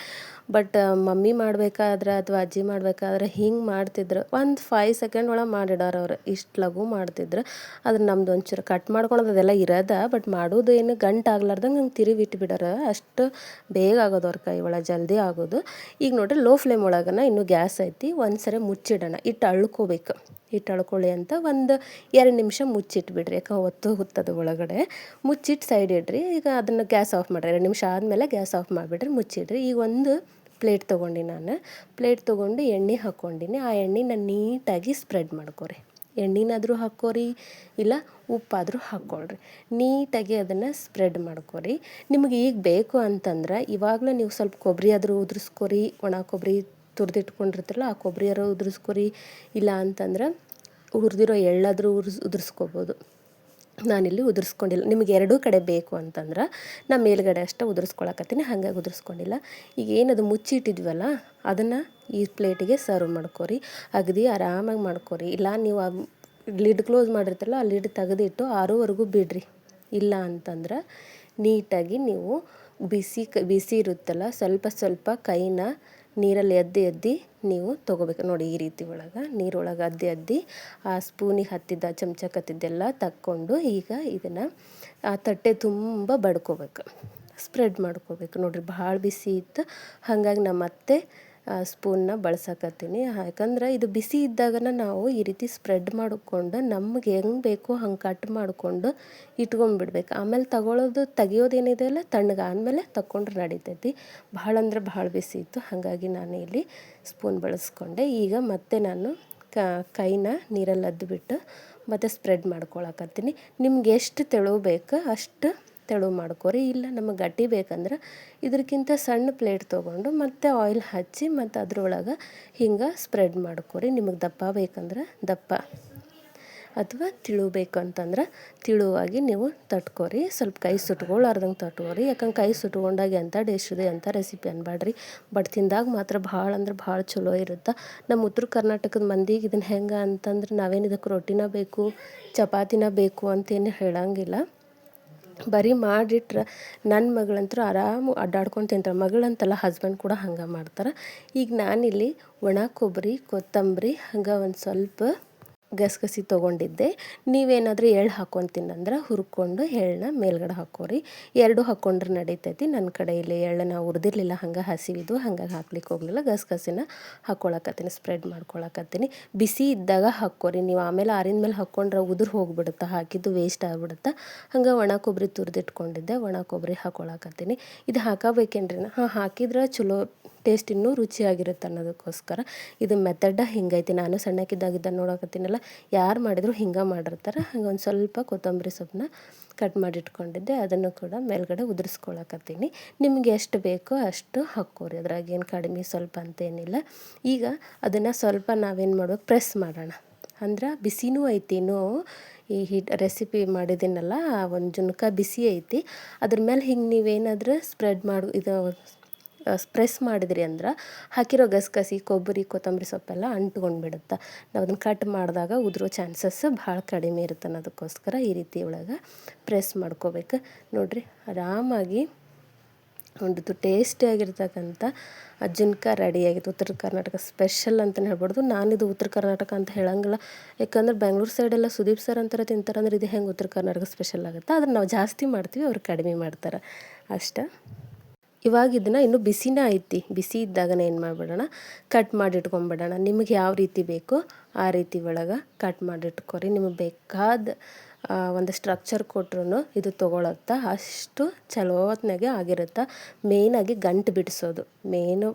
ಬಟ್ ಮಮ್ಮಿ ಮಾಡಬೇಕಾದ್ರೆ ಅಥವಾ ಅಜ್ಜಿ ಮಾಡಬೇಕಾದ್ರೆ ಹಿಂಗೆ ಮಾಡ್ತಿದ್ರು. ಒಂದು ಫೈವ್ ಸೆಕೆಂಡ್ ಒಳಗೆ ಮಾಡಿಡೋರು ಅವ್ರು. ಇಷ್ಟು ಲಘು ಮಾಡ್ತಿದ್ರು. ಅದ್ರ ನಮ್ದು ಒಂಚೂರು ಕಟ್ ಮಾಡ್ಕೊಳೋದು ಅದೆಲ್ಲ ಇರೋದ ಬಟ್ ಮಾಡೋದು ಏನು ಗಂಟು ಆಗ್ಲಾರ್ದಂಗೆ ಹಂಗೆ ತಿರುವಿ ಅಷ್ಟು ಬೇಗ ಆಗೋದು ಅವ್ರ ಕೈ ಒಳಗೆ, ಜಲ್ದಿ ಆಗೋದು. ಈಗ ನೋಡ್ರಿ ಲೋ ಫ್ಲೇಮ್ ಒಳಗನ ಇನ್ನು ಗ್ಯಾಸ್ ಐತಿ ಒಂದು ಸರಿ ಮುಚ್ಚಿಡೋಣ. ಇಟ್ಟು ಅಳ್ಕೋಬೇಕು. ಇಟ್ಟು ಅಳ್ಕೊಳ್ಳಿ ಅಂತ ಒಂದು ಎರಡು ನಿಮಿಷ ಮುಚ್ಚಿಟ್ಬಿಡ್ರಿ ಯಾಕೆ ಹೊತ್ತು ಹುತ್ತದ ಒಳಗಡೆ. ಮುಚ್ಚಿಟ್ಟು ಸೈಡ್ ಇಡ್ರಿ, ಈಗ ಅದನ್ನು ಗ್ಯಾಸ್ ಆಫ್ ಮಾಡಿರಿ. ಎರಡು ನಿಮಿಷ ಆದಮೇಲೆ ಗ್ಯಾಸ್ ಆಫ್ ಮಾಡಿಬಿಡ್ರಿ ಮುಚ್ಚಿಡ್ರಿ. ಈಗ ಒಂದು ಪ್ಲೇಟ್ ತೊಗೊಂಡು ನಾನು. ಪ್ಲೇಟ್ ತೊಗೊಂಡು ಎಣ್ಣೆ ಹಾಕ್ಕೊಂಡಿನಿ ಆ ಎಣ್ಣೆನ ನೀಟಾಗಿ ಸ್ಪ್ರೆಡ್ ಮಾಡ್ಕೊರಿ. ಎಣ್ಣೆನಾದರೂ ಹಾಕ್ಕೋರಿ, ಇಲ್ಲ ಉಪ್ಪಾದರೂ ಹಾಕ್ಕೊಳ್ರಿ. ನೀಟಾಗಿ ಅದನ್ನು ಸ್ಪ್ರೆಡ್ ಮಾಡ್ಕೊರಿ. ನಿಮಗೆ ಈಗ ಬೇಕು ಅಂತಂದ್ರೆ ಇವಾಗಲೇ ನೀವು ಸ್ವಲ್ಪ ಕೊಬ್ಬರಿ ಆದರೂ ಉದುರಿಸ್ಕೊರಿ, ಒಣ ಕೊಬ್ಬರಿ ತುರಿದಿಟ್ಕೊಂಡಿರ್ತಿರಲ್ಲ ಆ ಕೊಬ್ಬರಿ ಆದರೂ ಉದುರಿಸ್ಕೊರಿ, ಇಲ್ಲ ಅಂತಂದ್ರೆ ಹುರಿದಿರೋ ಎಳ್ಳಾದರೂ ಉರ್ಸ್, ಉದುರಿಸ್ಕೋಬೋದು. ನಾನಿಲ್ಲಿ ಉದುರಿಸ್ಕೊಂಡಿಲ್ಲ. ನಿಮಗೆ ಎರಡೂ ಕಡೆ ಬೇಕು ಅಂತಂದ್ರೆ ನಾ ಮೇಲ್ಗಡೆ ಅಷ್ಟೇ ಉದುರಿಸ್ಕೊಳಕತ್ತೀನಿ, ಹಾಗಾಗಿ ಉದುರಿಸ್ಕೊಂಡಿಲ್ಲ. ಈಗ ಏನದು ಮುಚ್ಚಿಟ್ಟಿದ್ವಲ್ಲ, ಅದನ್ನು ಈ ಪ್ಲೇಟಿಗೆ ಸರ್ವ್ ಮಾಡ್ಕೊರಿ. ಅಗದಿ ಆರಾಮಾಗಿ ಮಾಡ್ಕೊರಿ. ಇಲ್ಲ ನೀವು ಲಿಡ್ ಕ್ಲೋಸ್ ಮಾಡಿರ್ತಲ್ಲ ಆ ಲಿಡ್ ತೆಗೆದಿಟ್ಟು ಆರೂವರೆಗೂ ಬಿಡ್ರಿ. ಇಲ್ಲ ಅಂತಂದ್ರೆ ನೀಟಾಗಿ ನೀವು ಬಿಸಿ ಬಿಸಿ ಇರುತ್ತಲ್ಲ, ಸ್ವಲ್ಪ ಸ್ವಲ್ಪ ಕೈನ ನೀರಲ್ಲಿ ಅದ್ದಿ ಅದ್ದಿ ನೀವು ತೊಗೋಬೇಕು. ನೋಡಿ ಈ ರೀತಿ ಒಳಗೆ, ನೀರೊಳಗೆ ಅದ್ದಿ ಅದ್ದಿ ಆ ಸ್ಪೂನಿಗೆ ಹತ್ತಿದ್ದ ಚಮಚಕ್ಕೆ ಹತ್ತಿದ್ದೆಲ್ಲ ತಕ್ಕೊಂಡು ಈಗ ಇದನ್ನು ಆ ತಟ್ಟೆ ತುಂಬ ಬಡ್ಕೋಬೇಕು. ಸ್ಪ್ರೆಡ್ ಮಾಡ್ಕೋಬೇಕು. ನೋಡಿರಿ ಭಾಳ ಬಿಸಿ ಇತ್ತು. ಹಾಗಾಗಿ ನಮ್ಮ ಅತ್ತೆ ಸ್ಪೂನ್ನ ಬಳಸಕತ್ತೀನಿ. ಯಾಕಂದ್ರೆ ಇದು ಬಿಸಿ ಇದ್ದಾಗನ ನಾವು ಈ ರೀತಿ ಸ್ಪ್ರೆಡ್ ಮಾಡಿಕೊಂಡು ನಮ್ಗೆ ಹೆಂಗೆ ಬೇಕೋ ಹಂಗೆ ಕಟ್ ಮಾಡಿಕೊಂಡು ಇಟ್ಕೊಂಡ್ಬಿಡ್ಬೇಕು ಆಮೇಲೆ ತಗೊಳ್ಳೋದು ತೆಗಿಯೋದೇನಿದೆ ಅಲ್ಲ ತಣ್ಣಗಾದ್ಮೇಲೆ ತಗೊಂಡ್ರೆ ನಡಿತೈತಿ. ಭಾಳ ಅಂದ್ರೆ ಭಾಳ ಬಿಸಿ ಇತ್ತು, ಹಾಗಾಗಿ ನಾನು ಇಲ್ಲಿ ಸ್ಪೂನ್ ಬಳಸ್ಕೊಂಡೆ. ಈಗ ಮತ್ತೆ ನಾನು ಕೈನ ನೀರಲ್ಲಿ ಅದ್ದುಬಿಟ್ಟು ಮತ್ತು ಸ್ಪ್ರೆಡ್ ಮಾಡ್ಕೊಳಕತ್ತೀನಿ. ನಿಮ್ಗೆ ಎಷ್ಟು ತೆಳು ಬೇಕು ಅಷ್ಟು ತೆಳು ಮಾಡ್ಕೋರಿ. ಇಲ್ಲ ನಮಗೆ ಗಟ್ಟಿ ಬೇಕಂದ್ರೆ ಇದಕ್ಕಿಂತ ಸಣ್ಣ ಪ್ಲೇಟ್ ತೊಗೊಂಡು ಮತ್ತೆ ಆಯಿಲ್ ಹಚ್ಚಿ ಮತ್ತು ಅದ್ರೊಳಗೆ ಹಿಂಗೆ ಸ್ಪ್ರೆಡ್ ಮಾಡ್ಕೊರಿ. ನಿಮಗೆ ದಪ್ಪ ಬೇಕಂದ್ರೆ ದಪ್ಪ. ಅಥವಾ ತಿಳು ಬೇಕಂತಂದ್ರೆ ತಿಳುವಾಗಿ ನೀವು ತಟ್ಕೋರಿ. ಸ್ವಲ್ಪ ಕೈ ಸುಟ್ಕೊಳ್ಳಾರ್ದಂಗೆ ತಟ್ಕೋರಿ. ಯಾಕಂದ್ರೆ ಕೈ ಸುಟ್ಕೊಂಡಾಗ ಎಂಥ ಟೇಸ್ಟ್ ಇದೆ ರೆಸಿಪಿ ಅನ್ಬೇಡ್ರಿ ಬಟ್ ತಿಂದಾಗ ಮಾತ್ರ ಭಾಳ ಅಂದ್ರೆ ಭಾಳ ಚಲೋ ಇರುತ್ತೆ. ನಮ್ಮ ಉತ್ತರ ಕರ್ನಾಟಕದ ಮಂದಿಗೆ ಇದನ್ನು ಹೆಂಗೆ ಅಂತಂದ್ರೆ ನಾವೇನು ಇದಕ್ಕೆ ರೊಟ್ಟಿನ ಬೇಕು, ಚಪಾತಿನ ಬೇಕು ಅಂತೇನು ಹೇಳಂಗಿಲ್ಲ. ಬರೀ ಮಾಡಿಟ್ರೆ ನನ್ನ ಮಗಳಂತೂ ಆರಾಮು ಅಡ್ಡಾಡ್ಕೊಂಡು ತಿಂತಾರೆ ಮಗಳಂತಲ್ಲ ಹಸ್ಬೆಂಡ್ ಕೂಡ ಹಂಗೆ ಮಾಡ್ತಾರೆ. ಈಗ ನಾನಿಲ್ಲಿ ಒಣ ಕೊಬ್ಬರಿ, ಕೊತ್ತಂಬರಿ ಹಂಗೆ ಒಂದು ಸ್ವಲ್ಪ ಗಸಗಸಿ ತೊಗೊಂಡಿದ್ದೆ. ನೀವೇನಾದರೂ ಎಳ್ಳು ಹಾಕ್ಕೊಂತೀನಂದ್ರೆ ಹುರ್ಕೊಂಡು ಎಳ್ಳನ್ನ ಮೇಲ್ಗಡೆ ಹಾಕೋರಿ. ಎರಡು ಹಾಕ್ಕೊಂಡ್ರೆ ನಡೀತೈತಿ. ನನ್ನ ಕಡೆ ಇಲ್ಲಿ ಎಳ್ಳನ್ನ ಹುರಿದಿರ್ಲಿಲ್ಲ, ಹಂಗೆ ಹಸಿವಿದ್ದು ಹಂಗಾಗಿ ಹಾಕ್ಲಿಕ್ಕೆ ಹೋಗಲಿಲ್ಲ. ಗಸಗಸಿನ ಹಾಕ್ಕೊಳಕತ್ತೀನಿ ಸ್ಪ್ರೆಡ್ ಮಾಡ್ಕೊಳಕತ್ತೀನಿ. ಬಿಸಿ ಇದ್ದಾಗ ಹಾಕ್ಕೋರಿ ನೀವು ಆಮೇಲೆ ಆರಿದ ಮೇಲೆ ಹಾಕ್ಕೊಂಡ್ರೆ ಉದುರು ಹೋಗ್ಬಿಡುತ್ತೆ, ಹಾಕಿದ್ದು ವೇಸ್ಟ್ ಆಗಿಬಿಡುತ್ತೆ. ಹಂಗೆ ಒಣ ಕೊಬ್ಬರಿ ತುರಿದಿಟ್ಕೊಂಡಿದ್ದೆ, ಒಣ ಕೊಬ್ಬರಿ ಹಾಕ್ಕೊಳಕತ್ತೀನಿ ಇದು ಹಾಕಬೇಕೇನ್ರಿ ಹಾಂ, ಹಾಕಿದ್ರೆ ಚಲೋ ಟೇಸ್ಟ್ ಇನ್ನೂ ರುಚಿಯಾಗಿರುತ್ತೆ ಅನ್ನೋದಕ್ಕೋಸ್ಕರ ಇದು ಮೆಥಡ ಹಿಂಗೈತಿ. ನಾನು ಸಣ್ಣಕ್ಕಿದ್ದಾಗಿದ್ದ ನೋಡಕತ್ತೀನಲ್ಲ, ಯಾರು ಮಾಡಿದ್ರು ಹಿಂಗೆ ಮಾಡಿರ್ತಾರೆ. ಹಾಗೆ ಒಂದು ಸ್ವಲ್ಪ ಕೊತ್ತಂಬರಿ ಸೊಪ್ಪನ್ನ ಕಟ್ ಮಾಡಿ ಇಟ್ಕೊಂಡಿದ್ದೆ ಅದನ್ನು ಕೂಡ ಮೇಲ್ಗಡೆ ಉದುರಿಸ್ಕೊಳಕತ್ತೀನಿ. ನಿಮಗೆ ಎಷ್ಟು ಬೇಕೋ ಅಷ್ಟು ಹಾಕ್ಕೋರಿ. ಅದ್ರಾಗ ಏನು ಕಡಿಮೆ ಸ್ವಲ್ಪ ಅಂತೇನಿಲ್ಲ ಈಗ ಅದನ್ನು ಸ್ವಲ್ಪ ನಾವೇನು ಮಾಡ್ಬೇಕು, ಪ್ರೆಸ್ ಮಾಡೋಣ. ಅಂದ್ರೆ ಬಿಸಿನೂ ಐತಿನೂ ಈ ಹಿಟ್ ರೆಸಿಪಿ ಮಾಡಿದ್ದೀನಲ್ಲ ಒಂದು ಜುನ್ಕ ಬಿಸಿ ಐತಿ. ಅದ್ರ ಮೇಲೆ ಹಿಂಗೆ ನೀವೇನಾದರೂ ಸ್ಪ್ರೆಡ್ ಮಾಡಿ, ಇದು ಪ್ರೆಸ್ ಮಾಡಿದ್ರಿ ಅಂದ್ರೆ ಹಾಕಿರೋ ಗಸಗಸಿ, ಕೊಬ್ಬರಿ, ಕೊತ್ತಂಬರಿ ಸೊಪ್ಪೆಲ್ಲ ಅಂಟ್ಕೊಂಡು ಬಿಡುತ್ತೆ ನಾವು ಅದನ್ನು ಕಟ್ ಮಾಡಿದಾಗ ಉದುರೋ ಚಾನ್ಸಸ್ ಭಾಳ ಕಡಿಮೆ ಇರುತ್ತೆ ಅನ್ನೋದಕ್ಕೋಸ್ಕರ ಈ ರೀತಿ ಒಳಗೆ ಪ್ರೆಸ್ ಮಾಡ್ಕೋಬೇಕು. ನೋಡಿರಿ, ಆರಾಮಾಗಿ ಒಂದು ಟೇಸ್ಟಿಯಾಗಿರ್ತಕ್ಕಂಥ ಅಜ್ಜನ್ಕ ರೆಡಿಯಾಗಿತ್ತು ಉತ್ತರ ಕರ್ನಾಟಕ ಸ್ಪೆಷಲ್ ಅಂತಲೇ ಹೇಳ್ಬಾರ್ದು. ನಾನಿದು ಉತ್ತರ ಕರ್ನಾಟಕ ಅಂತ ಹೇಳಂಗಿಲ್ಲ. ಯಾಕಂದ್ರೆ ಬೆಂಗಳೂರು ಸೈಡೆಲ್ಲ ಸುದೀಪ್ ಸರ್ ಅಂತಾರೆ ತಿಂತಾರೆ ಅಂದ್ರೆ ಇದು ಹೆಂಗೆ ಉತ್ತರ ಕರ್ನಾಟಕ ಸ್ಪೆಷಲ್ ಆಗುತ್ತೆ? ಅದನ್ನು ನಾವು ಜಾಸ್ತಿ ಮಾಡ್ತೀವಿ, ಅವ್ರು ಕಡಿಮೆ ಮಾಡ್ತಾರೆ. ಅಷ್ಟೇ? ಇವಾಗ ಇದನ್ನು ಇನ್ನು ಬಿಸಿನೇ ಐತಿ. ಬಿಸಿ ಇದ್ದಾಗನೇ ಏನು ಮಾಡಿಬಿಡೋಣ? ಕಟ್ ಮಾಡಿ ಇಟ್ಕೊಂಬಿಡೋಣ ನಿಮಗೆ ಯಾವ ರೀತಿ ಬೇಕೋ ಆ ರೀತಿ ಒಳಗೆ ಕಟ್ ಮಾಡಿ ಇಟ್ಕೊರಿ ನಿಮಗೆ ಬೇಕಾದ ಒಂದು ಸ್ಟ್ರಕ್ಚರ್ ಕೊಟ್ರು ಇದು ತೊಗೊಳತ್ತ. ಅಷ್ಟು ಚಲೋತ್ನಾಗೆ ಆಗಿರುತ್ತೆ. ಮೇಯ್ನಾಗಿ ಗಂಟು ಬಿಡಿಸೋದು. ಮೇಯ್ನು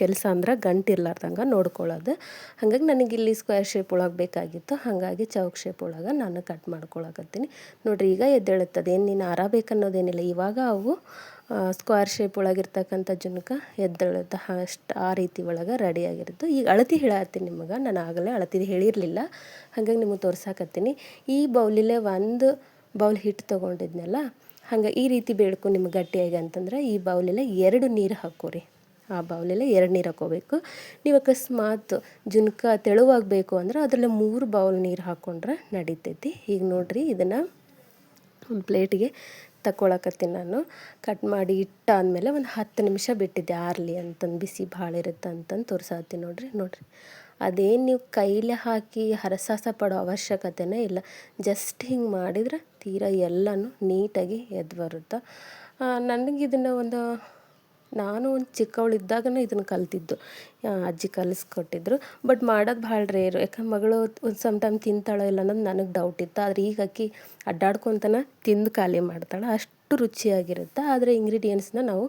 ಕೆಲಸ ಅಂದ್ರೆ ಗಂಟು ಇರ್ಲಾರ್ದಂಗೆ ನೋಡ್ಕೊಳ್ಳೋದು ಹಾಗಾಗಿ ನನಗೆ ಇಲ್ಲಿ ಸ್ಕ್ವೇರ್ ಶೇಪ್ ಒಳಗೆ ಬೇಕಾಗಿತ್ತು. ಹಾಗಾಗಿ ಚೌಕ್ ಶೇಪ್ ಒಳಗೆ ನಾನು ಕಟ್ ಮಾಡ್ಕೊಳಕತ್ತೀನಿ. ನೋಡಿರಿ ಈಗ ಎದ್ದೇಳುತ್ತದೆ. ಏನು ನೀನು ಆರ ಬೇಕನ್ನೋದೇನಿಲ್ಲ. ಇವಾಗ ಅವು ಸ್ಕ್ವೇರ್ ಶೇಪ್ ಒಳಗಿರ್ತಕ್ಕಂಥ ಜುನ್ಕ ಎದ್ದೇಳುತ್ತೆ ಅಷ್ಟು ಆ ರೀತಿ ಒಳಗೆ ರೆಡಿಯಾಗಿರುತ್ತೆ ಈಗ ಅಳತಿ ಹೇಳತ್ತೀನಿ ನಿಮಗೆ. ನಾನು ಆಗಲೇ ಅಳತಿ ಹೇಳಿರಲಿಲ್ಲ. ಹಾಗಾಗಿ ನಿಮಗೆ ತೋರ್ಸಾಕತ್ತೀನಿ. ಈ ಬೌಲಿಲೆ ಒಂದು ಬೌಲ್ ಹಿಟ್ಟು ತೊಗೊಂಡಿದ್ನಲ್ಲ, ಹಂಗೆ ಈ ರೀತಿ ಬೇಳ್ಕು ನಿಮ್ಗೆ ಗಟ್ಟಿಯಾಗಿ ಅಂತಂದ್ರೆ ಈ ಬೌಲೆಲ್ಲ ಎರಡು ನೀರು ಹಾಕೋರಿ. ಆ ಬೌಲೆಲ್ಲ ಎರಡು ನೀರು ಹಾಕೋಬೇಕು. ನೀವು ಅಕಸ್ಮಾತ್ ಜುನ್ಕ ತೆಳುವಾಗಬೇಕು ಅಂದ್ರೆ ಅದರಲ್ಲಿ ಮೂರು ಬೌಲ್ ನೀರು ಹಾಕ್ಕೊಂಡ್ರೆ ನಡೀತೈತಿ. ಈಗ ನೋಡಿರಿ ಇದನ್ನು ಒಂದು ಪ್ಲೇಟಿಗೆ ತಗೊಳಕತ್ತೀನಿ ನಾನು. ಕಟ್ ಮಾಡಿ ಇಟ್ಟಾದಮೇಲೆ ಒಂದು ಹತ್ತು ನಿಮಿಷ ಬಿಟ್ಟಿದ್ದೆ ಆರಲಿ ಅಂತಂದು, ಬಿಸಿ ಭಾಳ ಇರುತ್ತೆ ಅಂತಂದು ತೋರಿಸಾತೀನಿ ನೋಡಿರಿ ನೋಡಿರಿ. ಅದೇನು ನೀವು ಕೈಲೇ ಹಾಕಿ ಹರಸಾಸ ಪಡೋ ಅವಶ್ಯಕತೆನೇ ಇಲ್ಲ. ಜಸ್ಟ್ ಹಿಂಗೆ ಮಾಡಿದ್ರೆ ತೀರಾ ಎಲ್ಲನೂ ನೀಟಾಗಿ ಎದ್ದು ಬರುತ್ತೆ? ನನಗೆ ಇದನ್ನು ಒಂದು ನಾನು ಒಂದು ಚಿಕ್ಕವಳಿದ್ದಾಗನೇ ಇದನ್ನು ಕಲ್ತಿದ್ದು. ಅಜ್ಜಿ ಕಲಿಸ್ಕೊಟ್ಟಿದ್ರು. ಬಟ್ ಮಾಡೋದು ಭಾಳ ರೇರು ಯಾಕಂದ್ರೆ ಮಗಳು ಒಂದು ಸಮ್ ಟೈಮ್ ತಿಂತಾಳೋ ಇಲ್ಲ ಅನ್ನೋದು ನನಗೆ ಡೌಟ್ ಇತ್ತು. ಆದರೆ ಈಗ ಅಕ್ಕಿ ಅಡ್ಡಾಡ್ಕೊತನ ತಿಂದು ಖಾಲಿ ಮಾಡ್ತಾಳೆ. ಅಷ್ಟು ರುಚಿಯಾಗಿರುತ್ತೆ. ಆದರೆ ಇಂಗ್ರೀಡಿಯೆಂಟ್ಸ್ನ ನಾವು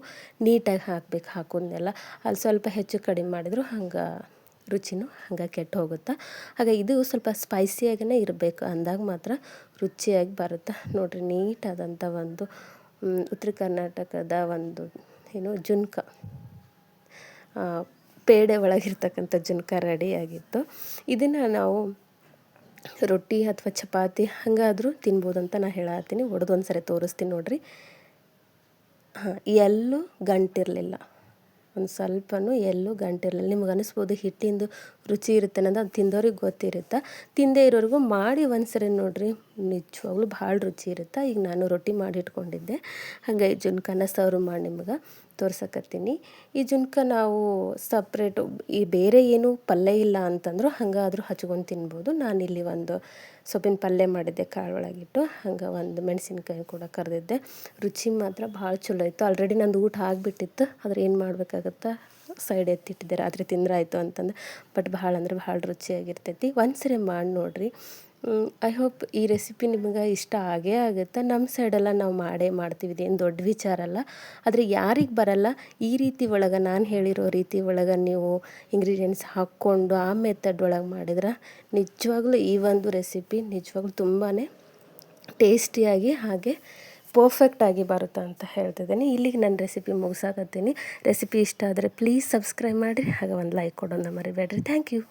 ನೀಟಾಗಿ ಹಾಕ್ಬೇಕು, ಹಾಕೋದ್ನೆಲ್ಲ. ಅಲ್ಲಿ ಸ್ವಲ್ಪ ಹೆಚ್ಚು ಕಡಿಮೆ ಮಾಡಿದ್ರು ಹಂಗೆ ರುಚಿನೂ ಹಂಗೆ ಕೆಟ್ಟು ಹೋಗುತ್ತೆ. ಹಾಗೆ ಇದು ಸ್ವಲ್ಪ ಸ್ಪೈಸಿಯಾಗೇ ಇರಬೇಕು. ಅಂದಾಗ ಮಾತ್ರ ರುಚಿಯಾಗಿ ಬರುತ್ತೆ. ನೋಡಿರಿ ನೀಟಾದಂಥ ಒಂದು ಉತ್ತರ ಕರ್ನಾಟಕದ ಒಂದು ಏನು ಜುನ್ಕ. ಪೇಡೆ ಒಳಗಿರ್ತಕ್ಕಂಥ ಜುನ್ಕ ರೆಡಿಯಾಗಿತ್ತು. ಇದನ್ನು ನಾವು ರೊಟ್ಟಿ ಅಥವಾ ಚಪಾತಿ ಹಾಗಾದರೂ ತಿನ್ಬೋದು ಅಂತ ನಾನು ಹೇಳತ್ತೀನಿ ಒಡೆದು ಒಂದು ಸರಿ ತೋರಿಸ್ತೀನಿ ನೋಡಿರಿ. ಹಾಂ, ಎಲ್ಲೂ ಗಂಟಿರಲಿಲ್ಲ. ಒಂದು ಸ್ವಲ್ಪನೂ ಎಲ್ಲೂ ಗಂಟಿರಲಿಲ್ಲ. ನಿಮ್ಗೆ ಅನಿಸ್ಬೋದು ಹಿಟ್ಟಿಂದು ರುಚಿ ಇರುತ್ತೆ ಅನ್ನೋದು ಅದು ತಿಂದವ್ರಿಗೆ ಗೊತ್ತಿರುತ್ತೆ. ತಿಂದೇ ಇರೋರಿಗೂ ಮಾಡಿ ಒಂದು ಸರಿ ನೋಡಿರಿ, ನಿಜವಾಗ್ಲೂ ಭಾಳ ರುಚಿ ಇರುತ್ತೆ. ಈಗ ನಾನು ರೊಟ್ಟಿ ಮಾಡಿ ಇಟ್ಕೊಂಡಿದ್ದೆ. ಹಾಗೆ ಕನಸವರು ಮಾಡಿ ನಿಮ್ಗೆ. ತೋರ್ಸಕತ್ತೀನಿ. ಈ ಜುನ್ಕ ನಾವು ಸಪ್ರೇಟು ಈ ಬೇರೆ ಏನು ಪಲ್ಯ ಇಲ್ಲ ಅಂತಂದ್ರು ಹಂಗಾದರೂ ಹಚ್ಕೊಂಡು ತಿನ್ಬೋದು. ನಾನಿಲ್ಲಿ ಒಂದು ಸೊಪ್ಪಿನ ಪಲ್ಯ ಮಾಡಿದ್ದೆ ಕಾಳು ಒಳಗಿಟ್ಟು ಹಂಗೆ ಒಂದು ಮೆಣಸಿನ್ಕಾಯಿ ಕೂಡ ಕರೆದಿದ್ದೆ. ರುಚಿ ಮಾತ್ರ ಭಾಳ ಚಲೋ ಇತ್ತು. ಆಲ್ರೆಡಿ ನಂದು ಊಟ ಆಗಿಬಿಟ್ಟಿತ್ತು. ಆದರೆ ಏನು ಮಾಡಬೇಕಾಗತ್ತೆ? ಸೈಡ್ ಎತ್ತಿಟ್ಟಿದ್ದೆ. ರಾತ್ರಿ ತಿಂದ್ರಾಯ್ತು ಅಂತಂದು. ಬಟ್ ಭಾಳ ಅಂದ್ರೆ ಭಾಳ ರುಚಿಯಾಗಿರ್ತೈತಿ. ಒಂದು ಸರಿ ಮಾಡಿ ನೋಡಿರಿ. ಐ ಹೋಪ್ ಈ ರೆಸಿಪಿ ನಿಮಗೆ ಇಷ್ಟ ಆಗೇ ಆಗುತ್ತೆ. ನಮ್ಮ ಸೈಡೆಲ್ಲ ನಾವು ಮಾಡೇ ಮಾಡ್ತೀವಿ, ಇದೇನು ದೊಡ್ಡ ವಿಚಾರ ಅಲ್ಲ. ಆದರೆ ಯಾರಿಗೆ ಬರಲ್ಲ, ಈ ರೀತಿ ಒಳಗೆ, ನಾನು ಹೇಳಿರೋ ರೀತಿ ಒಳಗೆ ನೀವು ಇಂಗ್ರೀಡಿಯೆಂಟ್ಸ್ ಹಾಕ್ಕೊಂಡು ಆ ಮೆಥಡ್ ಒಳಗೆ ಮಾಡಿದ್ರೆ ನಿಜವಾಗ್ಲೂ ಈ ಒಂದು ರೆಸಿಪಿ ನಿಜವಾಗ್ಲೂ ತುಂಬಾ ಟೇಸ್ಟಿಯಾಗಿ ಹಾಗೆ ಪರ್ಫೆಕ್ಟಾಗಿ ಬರುತ್ತೆ ಅಂತ ಹೇಳ್ತಿದ್ದೀನಿ ಇಲ್ಲಿಗೆ ನನ್ನ ರೆಸಿಪಿ ಮುಗಿಸಾಕತ್ತೀನಿ. ರೆಸಿಪಿ ಇಷ್ಟ ಆದರೆ ಪ್ಲೀಸ್ ಸಬ್ಸ್ಕ್ರೈಬ್ ಮಾಡಿ, ಹಾಗೆ ಒಂದು ಲೈಕ್ ಕೊಡೋಣ ಮರಿಬೇಡ್ರಿ. Thank you